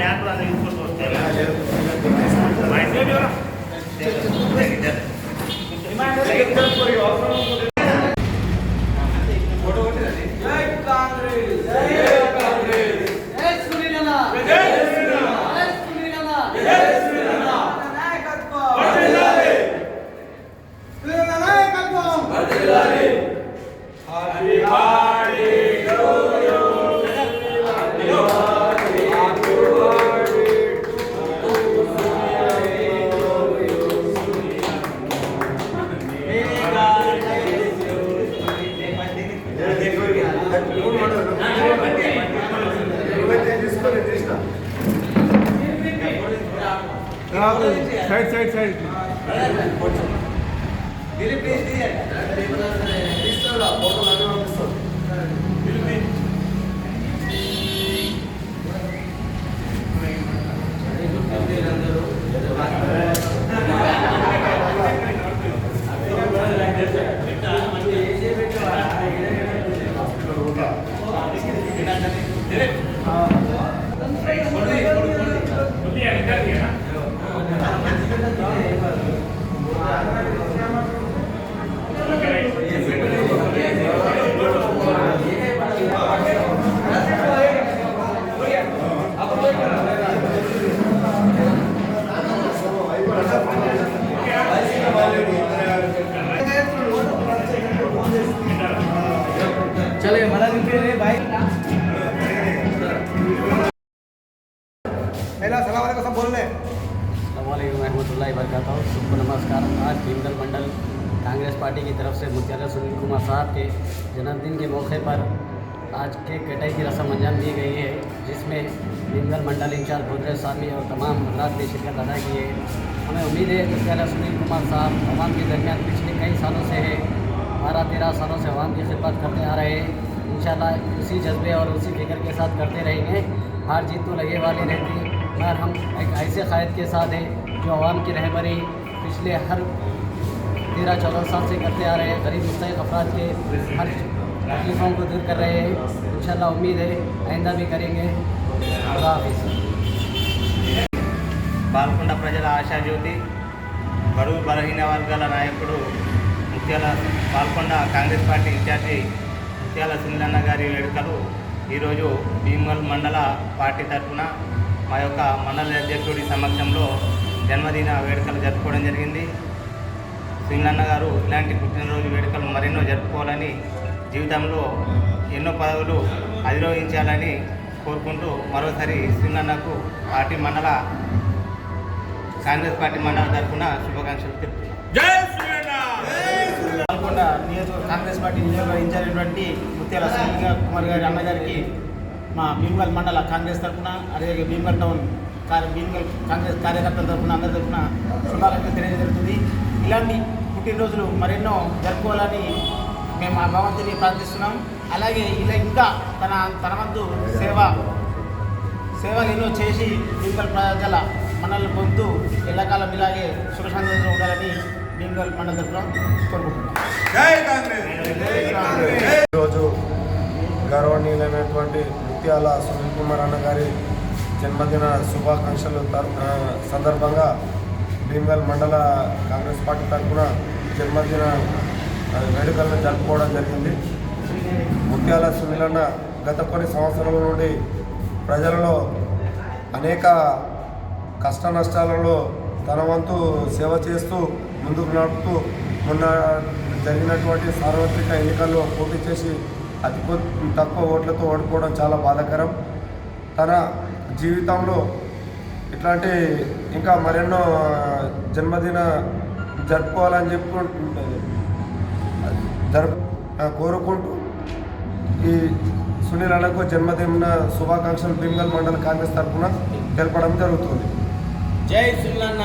Matter ಅದು input ತೋರಿಸ್ತೇವೆ side side side. चले बोल रहे रहमतुल्लाहि वरकatuh सबको नमस्कार। आज भीमगढ़ मंडल कांग्रेस पार्टी की तरफ़ से मुत्याला सुनील कुमार साहब के जन्मदिन के मौके पर आज केक कटाई की रस्म अंजाम दी गई है, जिसमें भीमगढ़ मंडल इंचार्ज भोजराज स्वामी और तमाम हजरात ने शिरकत अदा की है। हमें उम्मीद है मुत्याला सुनील कुमार साहब आवाम के दरमियान पिछले कई सालों से है। बारह, तेरह सालों से अवाम की खिदमत करते आ रहे हैं। इन उसी जज्बे और उसी फ़िक्र के साथ करते रहेंगे। हार जीत तो लगे वाली रहती है। मगर हम एक ऐसे कायद के साथ हैं जो आवाम की रहबरी पिछले हर तेरह चौदह साल से करते आ रहे हैं गरीब मुस्तक अफराद के हर तकलीफ़ों को दूर कर रहे हैं इंशाल्लाह उम्मीद है आइंदा भी करेंगे खुदा हाफिज़ బాల్కొండ ప్రజల ఆశాజ్యోతి బడుగు బలహీన వర్గాల నాయకుడు ముత్యాల బాల్కొండ కాంగ్రెస్ పార్టీ ఇన్ఛార్జి ముత్యాల సునీలన్న గారి వేడుకలు ఈరోజు భీమగల్ మండల పార్టీ తరఫున మా యొక్క మండల అధ్యక్షుడి సమక్షంలో జన్మదిన వేడుకలు జరుపుకోవడం జరిగింది. సునీలన్న గారు ఇలాంటి పుట్టినరోజు వేడుకలు మరెన్నో జరుపుకోవాలని జీవితంలో ఎన్నో పదవులు అధిరోహించాలని కోరుకుంటూ మరోసారి సునీలన్నకు పార్టీ మండల కాంగ్రెస్ పార్టీ మండల తరఫున శుభాకాంక్షలు తెలుపుతున్నాను కాంగ్రెస్ పార్టీ నియోజక ఇన్ఛార్జ్ ముత్యాల సునీల్ కుమార్ గారి అన్నగారికి మా భీమగల్ మండల కాంగ్రెస్ తరఫున అదేవిధంగా భీమగల్ టౌన్ కార్య- భీమగల్ కాంగ్రెస్ కార్యకర్తల తరఫున అందరి తరఫున శుభాకాంక్షలు తెలియజేస్తుంది ఇలాంటి పుట్టినరోజులు మరెన్నో జరుపుకోవాలని మేము ఆ భగవంతుని ప్రార్థిస్తున్నాం. అలాగే ఇలా ఇంకా తన తన వంతు సేవ సేవలు ఎన్నో చేసి భీమగల్ ప్రజల మనల్ని పొందుతూ ఎల్లకాలం ఇలాగే సుఖశాంతిలో ఉండాలని భీమగల్ మండల తరఫున కోరుకుంటున్నాం. గౌరవనీయులైనటువంటి ముత్యాల సునీల్ కుమార్ అన్న గారి జన్మదిన శుభాకాంక్షలు సందర్భంగా భీమగల్ మండల కాంగ్రెస్ పార్టీ తరఫున జన్మదిన వేడుకలను జరుపుకోవడం జరిగింది. ముత్యాల సునీల్ అన్న గత కొన్ని సంవత్సరాల నుండి ప్రజలలో అనేక కష్ట నష్టాలలో తన వంతు సేవ చేస్తూ ముందుకు నడుపుతూ మొన్న జరిగినటువంటి సార్వత్రిక ఎన్నికల్లో పోటీ చేసి అతి తక్కువ ఓట్లతో ఓడిపోవడం చాలా బాధాకరం. తన జీవితంలో ఇట్లాంటి ఇంకా మరెన్నో జన్మదిన జరుపుకోవాలని చెప్పుకుంటు జరుపు కోరుకుంటూ ఈ సునీల్ అన్నకు జన్మదిన శుభాకాంక్షలు బింగల్ మండల కాంగ్రెస్ తరఫున తెలపడం జరుగుతుంది. జై సునీల్ అన్న.